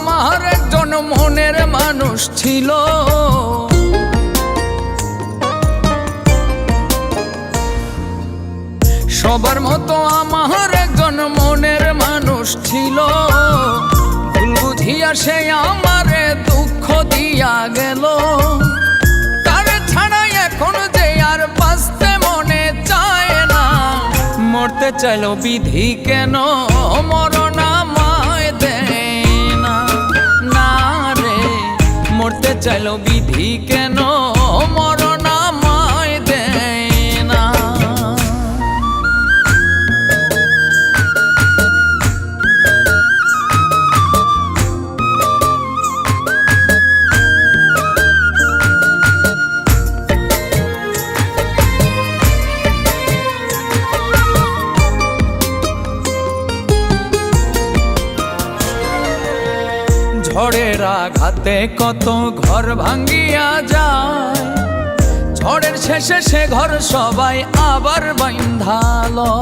আমার একজন মনের মানুষ ছিল। সবার মতো আমার একজন মনের মানুষ ছিল। বুঝিয়া সে আমারে দুঃখ দিয়া গেল। তার ছাড়া এখন যে আর বাঁচতে মনে চায় না। মরতে চাইলো বিধি কেন? মরণ চাইলো বিধি কেন? মরণ ঝড়ের আঘাতে কত ঘর ভাঙ্গিয়া যায়। ঝড়ের শেষে সে ঘর সবাই আবার বাইন্ধালো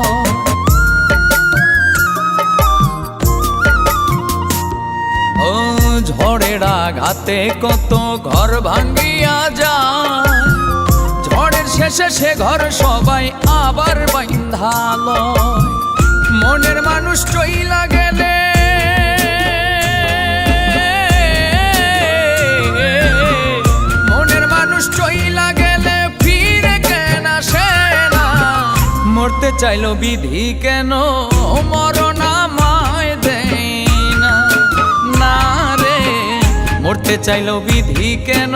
ও ঝড়ের আঘাতে কত ঘর ভাঙ্গিয়া যায়। ঝড়ের শেষে সে ঘর সবাই আবার বাইন্ধালো মনের মানুষ চইলা গেলে চাইলো বিধি কেন? মরণ আমায় দেয় না। না রে মরতে চাইলো বিধি কেন?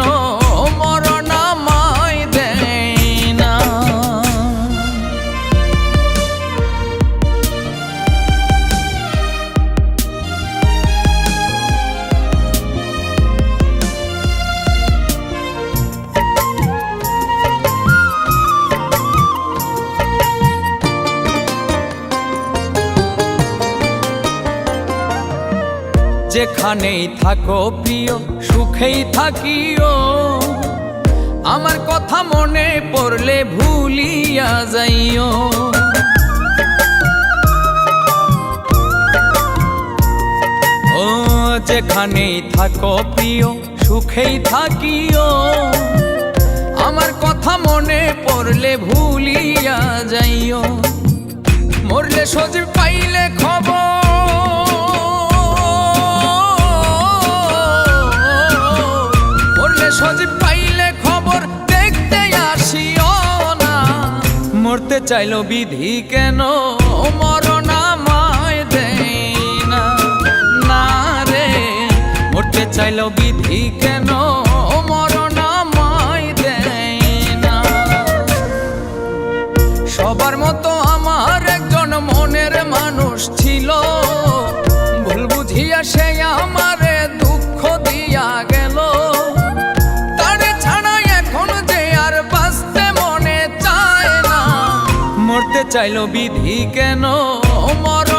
যেখানেই থাকো প্রিয়, সুখেই থাকিও। আমার কথা মনে পড়লে ভুলিয়া যাইও। ও, যেখানেই থাকো প্রিয়, সুখেই থাকিও। আমার কথা মনে পড়লে ভুলিয়া যাইও। মরলে সজীব পাইলে খবর সজীব পাইলে খবর দেখতে আসিও না। মরতে চাইলো বিধি কেন? মরণ আমায় দেয় না। না রে, মরতে চাইলো বিধি কেন? মরণ আমায় দেয় না। সবার মতো আমার একজন মনের মানুষ ছিল। ভুল বুঝিয়া সে আমারে চাইলো বিধি কেন? মরণ